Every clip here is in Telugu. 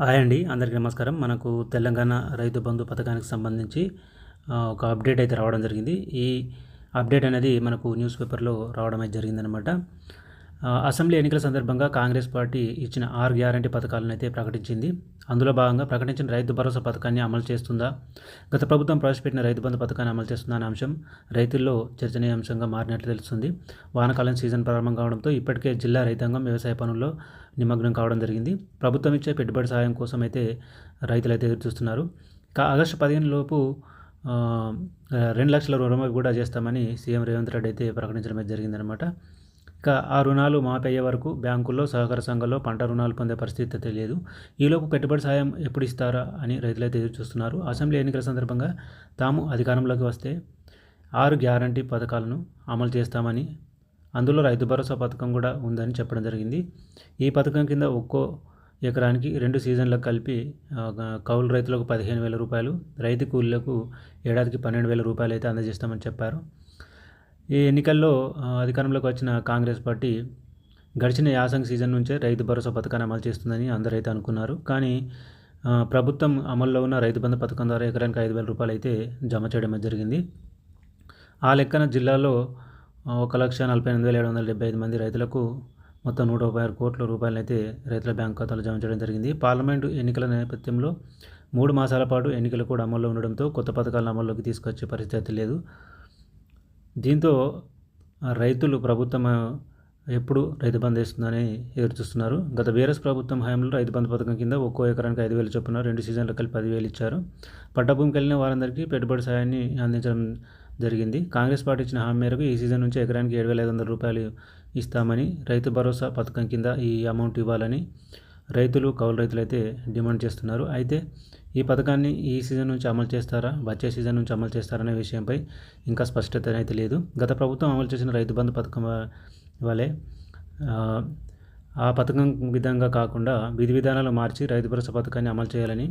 హాయ్ అండి అందరికీ నమస్కారం. మనకు తెలంగాణ రైతు బంధు పథకానికి సంబంధించి ఒక అప్డేట్ అయితే రావడం జరిగింది. ఈ అప్డేట్ అనేది మనకు న్యూస్ పేపర్లో రావడం అయితే జరిగిందనమాట అసెంబ్లీ ఎన్నికల సందర్భంగా కాంగ్రెస్ పార్టీ ఇచ్చిన ఆరు గ్యారంటీ పథకాలను అయితే ప్రకటించింది. అందులో భాగంగా ప్రకటించిన రైతు భరోసా పథకాన్ని అమలు చేస్తుందా? గత ప్రభుత్వం ప్రవేశపెట్టిన రైతు బంధు పథకాన్ని అమలు చేస్తుందా అనే అంశం రైతుల్లో చర్చనీయాంశంగా మారినట్లు తెలుస్తుంది. వానకాలం సీజన్ ప్రారంభం కావడంతో ఇప్పటికే జిల్లా రైతాంగం వ్యవసాయ పనుల్లో నిమగ్నం కావడం జరిగింది. ప్రభుత్వం ఇచ్చే పెట్టుబడి సాయం కోసం అయితే రైతులు అయితే ఎదురు చూస్తున్నారు. ఆగస్టు పదిహేను లోపు రెండు లక్షల రుణమాఫీ కూడా చేస్తామని సీఎం రేవంత్ రెడ్డి అయితే ప్రకటించడం జరిగిందనమాట ఇక ఆ రుణాలు మాపయ్యే వరకు బ్యాంకుల్లో సహకార సంఘంలో పంట రుణాలు పొందే పరిస్థితి తెలియదు ఈలోపు పెట్టుబడి సాయం ఎప్పుడు ఇస్తారా అని రైతులైతే ఎదురు చూస్తున్నారు. అసెంబ్లీ ఎన్నికల సందర్భంగా తాము అధికారంలోకి వస్తే ఆరు గ్యారంటీ పథకాలను అమలు చేస్తామని అందులో రైతు భరోసా పథకం కూడా ఉందని చెప్పడం జరిగింది. ఈ పథకం కింద ఒక్కో ఎకరానికి రెండు సీజన్లకు కలిపి కౌలు రైతులకు పదిహేను వేల రూపాయలు రైతు కూలీలకు ఏడాదికి పన్నెండు వేల రూపాయలు అయితే అందజేస్తామని చెప్పారు. ఈ ఎన్నికల్లో అధికారంలోకి వచ్చిన కాంగ్రెస్ పార్టీ గడిచిన యాసంగ్ సీజన్ నుంచే రైతు భరోసా పథకాన్ని అమలు చేస్తుందని అందరైతే అనుకున్నారు. కానీ ప్రభుత్వం అమల్లో ఉన్న రైతు బంధు పథకం ద్వారా ఎకరానికి ఐదు వేల రూపాయలు అయితే జమ చేయడం జరిగింది. ఆ లెక్కన జిల్లాలో ఒక లక్ష నలభై ఎనిమిది వేల ఏడు వందల డెబ్బై ఐదు మంది రైతులకు మొత్తం నూట ముప్పై ఆరు కోట్ల రూపాయలు అయితే రైతుల బ్యాంక్ ఖాతాలో జమ చేయడం జరిగింది. పార్లమెంటు ఎన్నికల నేపథ్యంలో మూడు మాసాల పాటు ఎన్నికలు కూడా అమల్లో ఉండడంతో కొత్త పథకాలను అమల్లోకి తీసుకొచ్చే పరిస్థితి లేదు. దీంతో రైతులు ప్రభుత్వం ఎప్పుడు రైతు బంద్ వేస్తుందని ఎదురు చూస్తున్నారు గత బీఆర్ఎస్ ప్రభుత్వం హయాంలో రైతు బంధు పథకం కింద ఒక్కో ఎకరానికి ఐదు వేలు చొప్పున రెండు సీజన్లకు కలిపి పదివేలు ఇచ్చారు. పట్టభూమికి వెళ్ళిన వారందరికీ పెట్టుబడి సాయాన్ని అందించడం జరిగింది. కాంగ్రెస్ పార్టీ ఇచ్చిన హామీ మేరకు ఈ సీజన్ నుంచి ఎకరానికి ఏడు వేల ఐదు వందల రూపాయలు ఇస్తామని రైతు భరోసా పథకం కింద ఈ అమౌంట్ ఇవ్వాలని రైతులు కౌలు రైతులు అయితే డిమాండ్ చేస్తున్నారు. అయితే ఈ పథకాన్ని ఈ సీజన్ నుంచి అమలు చేస్తారా? వచ్చే సీజన్ నుంచి అమలు చేస్తారనే విషయంపై ఇంకా స్పష్టత అయితే లేదు. గత ప్రభుత్వం అమలు చేసిన రైతు బంధు పథకం వలె ఆ పథకం విధంగా కాకుండా విధి విధానాలు మార్చి రైతు భరోసా పథకాన్ని అమలు చేయాలని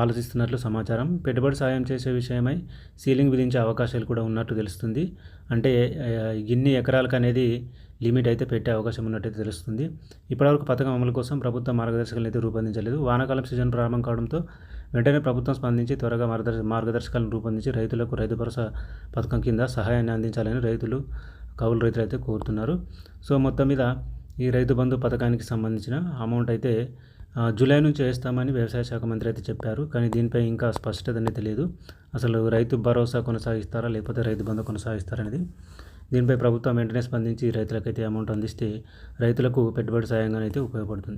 ఆలోచిస్తున్నట్లు సమాచారం. పెట్టుబడి సాయం చేసే విషయమై సీలింగ్ విధించే అవకాశాలు కూడా ఉన్నట్టు తెలుస్తుంది. అంటే ఇన్ని ఎకరాలకు అనేది లిమిట్ అయితే పెట్టే అవకాశం ఉన్నట్టయితే తెలుస్తుంది. ఇప్పటివరకు పథకం అమలు కోసం ప్రభుత్వ మార్గదర్శకాలను అయితే రూపొందించలేదు. వానాకాలం సీజన్ ప్రారంభం కావడంతో వెంటనే ప్రభుత్వం స్పందించి త్వరగా మార్గదర్శ మార్గదర్శకాలను రూపొందించి రైతులకు రైతు భరోసా పథకం కింద సహాయాన్ని అందించాలని రైతులు కౌలు రైతులు అయితే కోరుతున్నారు. సో మొత్తం మీద ఈ రైతు బంధు పథకానికి సంబంధించిన అమౌంట్ అయితే జూలై నుంచి వేస్తామని వ్యవసాయ శాఖ మంత్రి అయితే చెప్పారు. కానీ దీనిపై ఇంకా స్పష్టత అనేది తెలియదు అసలు రైతు భరోసా కొనసాగిస్తారా లేకపోతే రైతు బంధు కొనసాగిస్తారనేది దీనిపై ప్రభుత్వం వెంటనే స్పందించి రైతులకైతే అమౌంట్ అందిస్తే రైతులకు పెట్టుబడి సాయంగా అయితే ఉపయోగపడుతుంది.